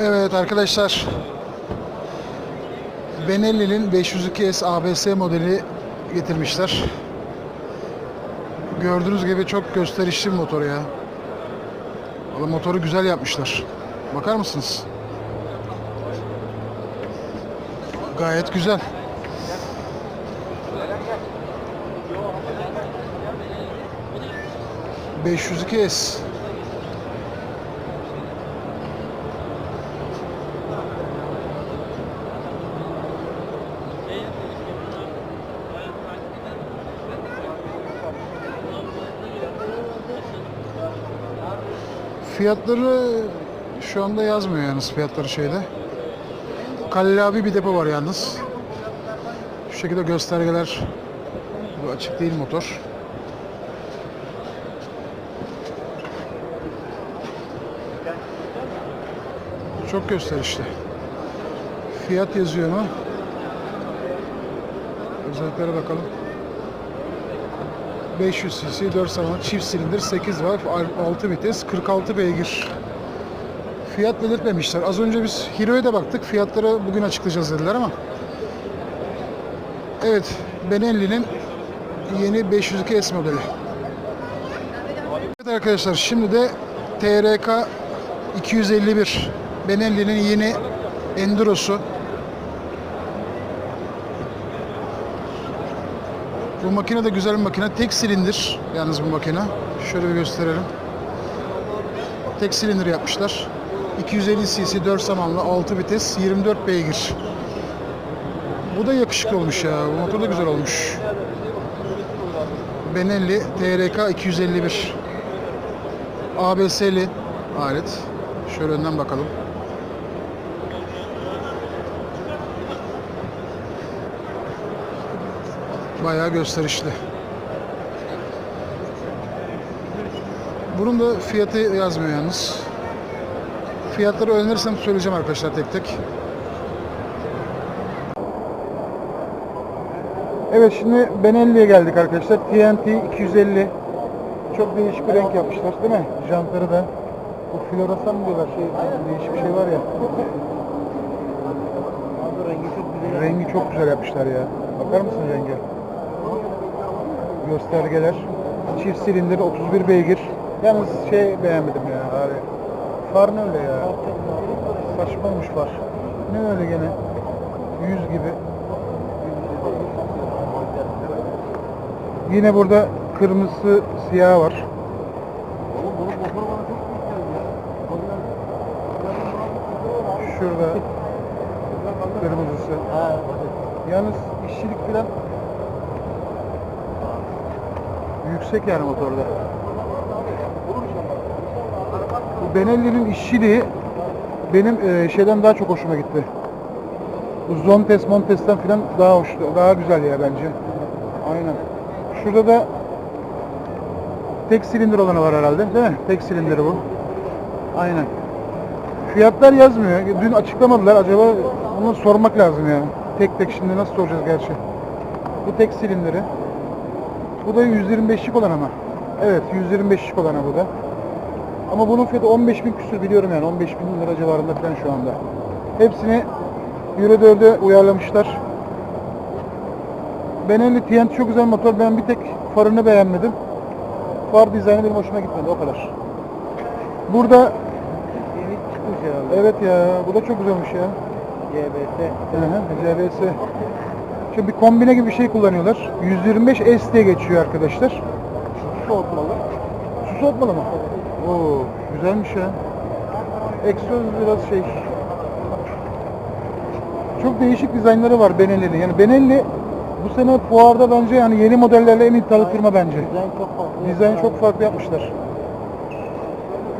Evet arkadaşlar. Benelli'nin 502S ABS modeli getirmişler. Gördüğünüz gibi çok gösterişli motor ya. Valla motoru güzel yapmışlar. Bakar mısınız? Gayet güzel. ...502S. Fiyatları şu anda yazmıyor yalnız fiyatları şeyde. Kallavi bir depo var yalnız. Şu şekilde göstergeler. Bu açık değil motor. Çok gösterişli. Fiyat yazıyor mu? Özelliklere bakalım. 500 cc 4 salonlu çift silindir 8 var 6 vites 46 beygir. Fiyat belirtmemişler. Az önce biz Hero'ya da baktık. Fiyatları bugün açıklayacağız dediler ama. Evet Benelli'nin yeni 502S modeli. Evet arkadaşlar şimdi de TRK 251 Benelli'nin yeni Enduro'su Bu makine de güzel bir makine. Tek silindir yalnız bu makine. Şöyle bir gösterelim. Tek silindir yapmışlar. 250 cc 4 zamanlı 6 vites 24 beygir. Bu da yakışıklı olmuş ya. Bu motor da güzel olmuş. Benelli TRK 251. ABS'li alet. Şöyle önden bakalım. Bayağı gösterişli. Bunun da fiyatı yazmıyor yalnız. Fiyatları öğrenirsem söyleyeceğim arkadaşlar tek tek. Evet şimdi Benelli'ye geldik arkadaşlar. TNT 250. Çok değişik bir renk yapmışlar değil mi? Jantları da. Bu floresan mı diyorlar şey değişik bir şey var ya. rengi çok güzel. Yapmışlar ya. Bakar mısın renge? Göstergeler. Çift silindir 31 beygir. Yalnız şey beğenmedim ya abi. Far ne öyle ya? Saçma olmuş far. Ne öyle gene? Yüz gibi. Yine burada kırmızı siyah var. Şurada kırmızısı. Yalnız işçilik falan yüksek yani motorda. Bu Benelli'nin işçiliği benim e, şeyden daha çok hoşuma gitti. Bu Zontes Montes'ten falan daha hoş, daha güzel ya bence. Aynen. Şurada da tek silindir olanı var herhalde değil mi? Tek silindiri bu. Aynen. Fiyatlar yazmıyor. Dün açıklamadılar. Acaba onu sormak lazım ya. Tek tek şimdi nasıl soracağız gerçi. Bu tek silindiri. Bu da 125'lik olan ama. Evet 125'lik olanı bu da. Ama bunun fiyatı 15 bin küsür biliyorum yani 15 bin lira civarında falan şu anda. Hepsini Euro 4'e uyarlamışlar. Benelli TNT çok güzel motor. Ben bir tek farını beğenmedim. Far dizaynı benim hoşuma gitmedi o kadar. Burada evet ya bu da çok güzelmiş ya. GBS. Hı hı, CBS. Şimdi bir kombine gibi bir şey kullanıyorlar. 125 S diye geçiyor arkadaşlar. Soğutmalı. Su soğutmalı mı? Oo, güzelmiş ya. Egzoz biraz şey. Çok değişik dizaynları var Benelli'nin. Yani Benelli bu sene fuarda bence yani yeni modellerle en iddialı firma bence. Dizayn çok farklı. Dizaynı çok farklı yapmışlar.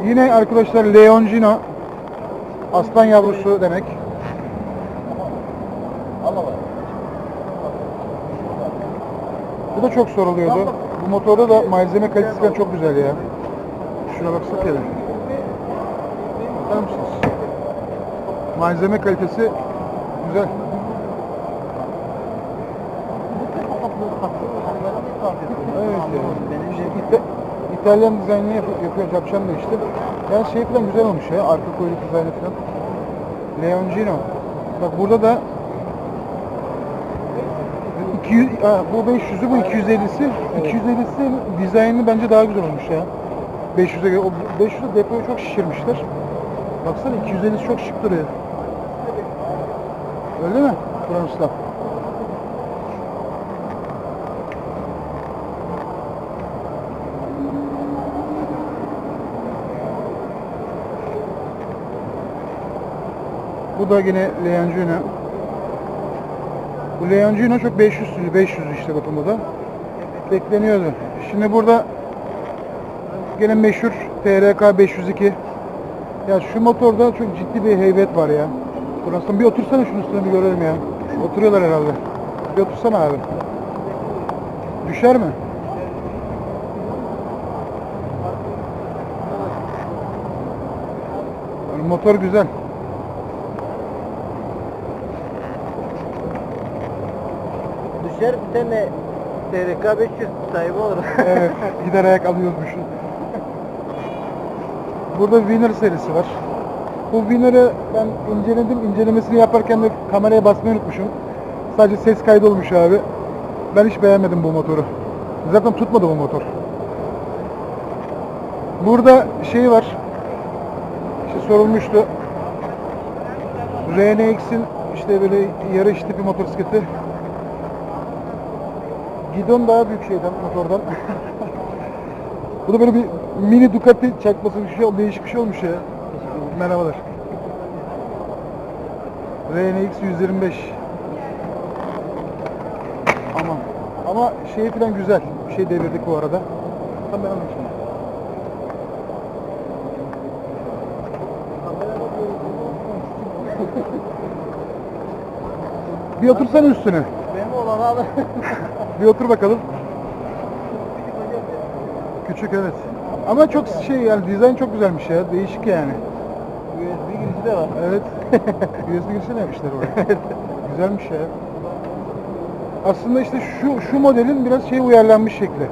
Yine arkadaşlar Leoncino aslan yavrusu demek. Bu da çok soruluyordu. Bu motorda da malzeme kalitesi falan çok güzel ya. Şuna baksak hele. Bakar mısınız? Malzeme kalitesi güzel. Evet ya. İtalyan dizaynını yap yapıyor, yapacağım da işte. Yani şey falan güzel olmuş ya, arka kuyruk dizaynı falan. Leoncino. Bak burada da 200, ha, bu 500'ü bu 250'si. 250'si dizaynı bence daha güzel olmuş ya. 500'e göre. O 500'e depoyu çok şişirmişler. Baksana 250'si çok şık duruyor. Öyle mi? Usta. Bu da yine Leoncino. Bu Leoncino çok 500 sürü, 500 işte bakın. Bekleniyordu. Şimdi burada gene meşhur TRK 502. Ya şu motorda çok ciddi bir heybet var ya. Burası bir otursana şunun üstüne bir görelim ya. Oturuyorlar herhalde. Bir otursana abi. Düşer mi? Motor güzel. Düşer bir tane TRK 500 sahibi olur. Evet, gider ayak alıyormuşsun. Burada Winner serisi var. Bu Winner'ı ben inceledim. İncelemesini yaparken de kameraya basmayı unutmuşum. Sadece ses kaydı olmuş abi. Ben hiç beğenmedim bu motoru. Zaten tutmadı bu motor. Burada şey var. İşte sorulmuştu. RNX'in işte böyle yarış tipi motosikleti. Gidon daha büyük şeyden, motordan. Bu da böyle bir mini Ducati çakması bir şey, değişik bir şey olmuş ya. Merhabalar. RNX 125. Aman. Ama şey falan güzel. Bir şey devirdik bu arada. Tam ben anlamışım. Bir otursana üstüne. Benim olan alın. Bir otur bakalım. Küçük evet. Ama çok şey yani dizayn çok güzelmiş ya. Değişik yani. USB girişi de var. Evet. USB girişi ne yapmışlar oraya? Güzelmiş ya. Aslında işte şu şu modelin biraz şey uyarlanmış şekli.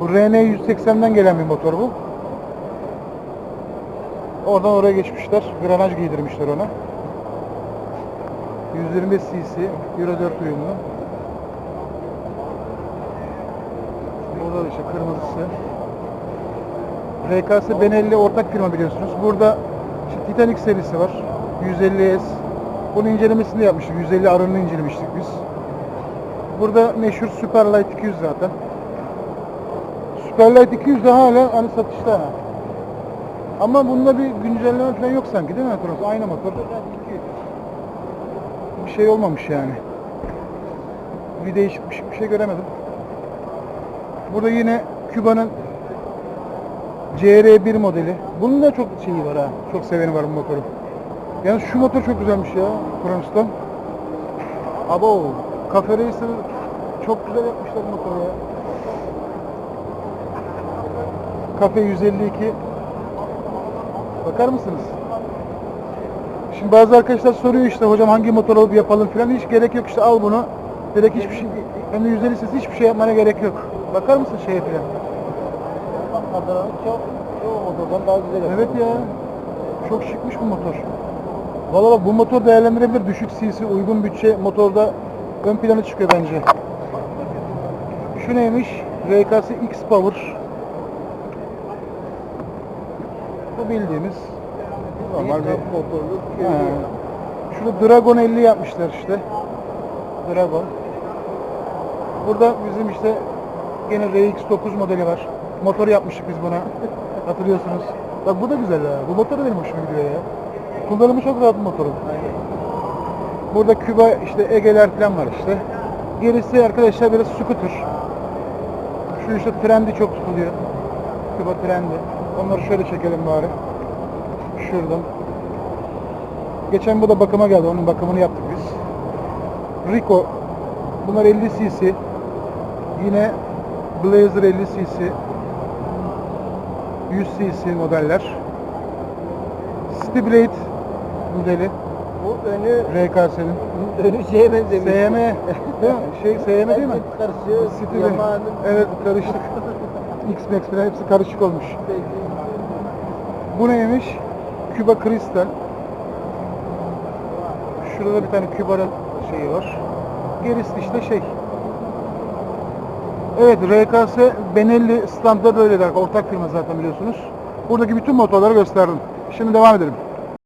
Bu RN 180'den gelen bir motor bu. Oradan oraya geçmişler. Granaj giydirmişler ona. 125 cc, Euro 4 uyumlu. Burada da işte kırmızısı. RKS Benelli ortak firma biliyorsunuz. Burada işte Titanic serisi var. 150S. Bunun incelemesini yapmıştık. 150 arını incelemiştik biz. Burada meşhur Superlight 200 zaten. Superlight 200 de hala hani satışta. Ama bunda bir güncelleme falan yok sanki değil mi Toros? Aynı motor. Bir şey olmamış yani. Bir değişik bir şey göremedim. Burada yine Küba'nın CR1 modeli. Bunun da çok şeyi var ha. Çok seveni var bu motoru. Yani şu motor çok güzelmiş ya. Kronos'tan. Abo. Cafe Racer çok güzel yapmışlar motoru ya. Cafe 152. Bakar mısınız? Şimdi bazı arkadaşlar soruyor işte hocam hangi motor alıp yapalım falan hiç gerek yok işte al bunu. Direkt hiçbir şey hem de 150 cc hiçbir şey yapmana gerek yok. Bakar mısın şeye falan? Adana'nın çok çoğu motordan daha güzel. Evet ya. Çok şıkmış bu motor. Valla bak bu motor değerlendirebilir. Düşük cc, uygun bütçe motorda ön plana çıkıyor bence. Şu neymiş? RKS X Power. Bu bildiğimiz normal bir motorlu. Şurada Dragon 50 yapmışlar işte. Dragon. Burada bizim işte gene RX9 modeli var. Motor yapmıştık biz buna. Hatırlıyorsunuz. Bak bu da güzel ha. Bu motor da benim hoşuma gidiyor ya. Kullanımı çok rahat motorun. Burada Küba işte Ege'ler falan var işte. Gerisi arkadaşlar biraz scooter. Şu işte trendi çok tutuluyor. Küba trendi. Onları şöyle çekelim bari. Şuradan. Geçen bu da bakıma geldi. Onun bakımını yaptık biz. Rico. Bunlar 50 cc. Yine Blazer 50 cc. 100 cc modeller. City Blade modeli. Bu önü RKS'nin. önü şeye benzemiş. SM. Değil mi? Şey SM değil mi? Herkes karışıyor. City Yamaha'nın Evet karıştık. X-Max falan hepsi karışık olmuş. Bu neymiş? Küba Crystal. Şurada da bir tane Kübar'ın şeyi var. Gerisi işte şey. Evet RKS Benelli standda böyle. Ortak firma zaten biliyorsunuz. Buradaki bütün motorları gösterdim. Şimdi devam edelim.